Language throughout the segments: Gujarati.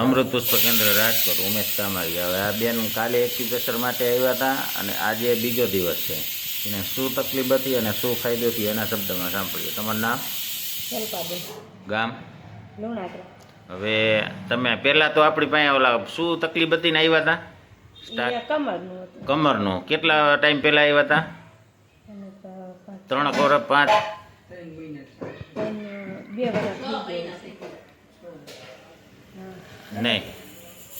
અમૃત પુષ્પ કેન્દ્ર રાજકોટ ઉમેશ કામારી. હવે આ બેન કાલે એક્યુપ્રેશર માટે આવ્યા હતા અને આજે બીજો દિવસ છે. એને શું તકલીફ હતી અને શું ફાયદો થયો એના શબ્દમાં સાંભળીએ. તમારું નામ? ગામ? હવે તમે પહેલાં તો આપણી પાસે ઓલા શું તકલીફ હતી ને આવ્યા હતા? કમરનું કેટલા ટાઈમ પહેલાં આવ્યા હતા? ત્રણ વર્ષ પાંચ? બે વર્ષ. નહીં.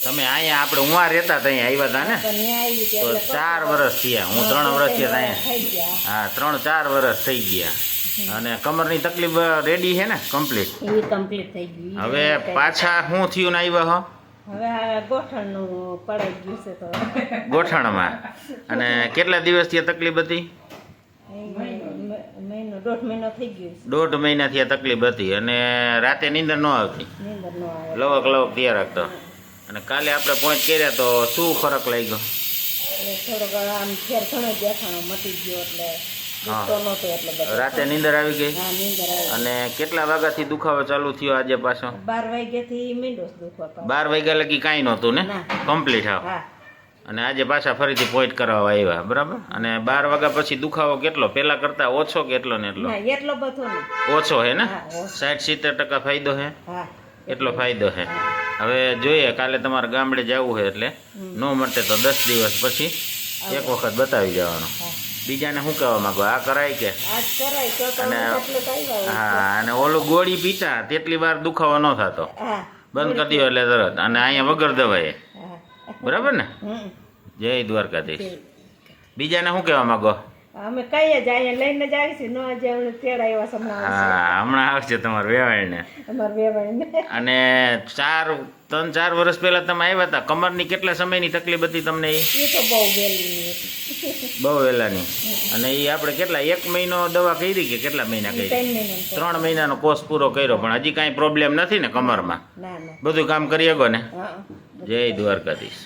તમે અહીંયા આપણે ઉવા રહેતા ત્યાં આવ્યા હતા ને? તો ચાર વર્ષ થયા. હું ત્રણ વર્ષ થયા થઈ હા ત્રણ ચાર વર્ષ થઈ ગયા. અને કમરની તકલીફ રેડી છે ને? કમ્પ્લીટ. કમ્પ્લીટ થઈ ગયું હવે પાછા શું થયું ને આવ્યા હો? ગોઠણમાં. અને કેટલા દિવસથી તકલીફ હતી? મહિનો દોઢ મહિનો થઈ ગયો દોઢ મહિનાથી આ તકલીફ હતી અને રાતે નીંદર ન આવતી. લવક લવક તૈયાર રાખતો. અને કાલે આપણે પોઈન્ટ કર્યા તો શું ફરક લાગ્યો? થોડોક આમ ફેર ઘણો દેખાણો મટી ગયો એટલે રાતે નીંદર આવી ગઈ? અને કેટલા વાગ્યાથી દુખાવો ચાલુ થયો આજે પાછો? બાર વાગ્યાથી મીંડો દુખવા બાર વાગ્યા લગી કાંઈ નહોતું ને? કમ્પ્લીટ હા. અને આજે પાછા ફરીથી પોઈન્ટ કરવા આવ્યા બરાબર? અને બાર વાગ્યા પછી દુખાવો કેટલો? પહેલા કરતા ઓછો કે એટલો ને એટલો? એટલો બધો ઓછો હે ને? સાઠ સિત્તેર ટકા ફાયદો હે? એટલો ફાયદો હે. હવે જોઈએ કાલે તમારે ગામડે જવું હોય એટલે? ન મટે તો દસ દિવસ પછી એક વખત બતાવી જવાનો. બીજાને શું કહેવા માંગો? આ કરાય કે? અને-. હા અને ઓલું ગોળી પીતા તેટલી વાર દુખાવો ન થતો. બંધ કરી દો એટલે તરત. અને અહીંયા વગર દવાએ. બરાબર ને. જય દ્વારકાધીશ. બીજાને શું કહેવા માંગો? અમે કહીએ જ અહીંયા લઈને જ આવીશું ન આજે હમણાં તેર આવ્યા છે હમણાં આવશે. હા હમણાં આવશે તમારે વેવાઈને અમારા બે ભાઈને અને ચાર ત્રણ ચાર વર્ષ પહેલા તમે આવ્યા હતા. કમરની કેટલા સમયની તકલીફ હતી તમને એ તો બહુ વહેલી બહુ વહેલાની. અને એ આપણે કેટલા એક મહિનો દવા કરી કે કેટલા મહિના કરી? ત્રણ મહિનાનો. કોર્સ પૂરો કર્યો પણ હજી કાંઈ પ્રોબ્લેમ નથી ને કમરમાં? ના ના. બધું કામ કરી શકો ને? જય દ્વારકાધીશ.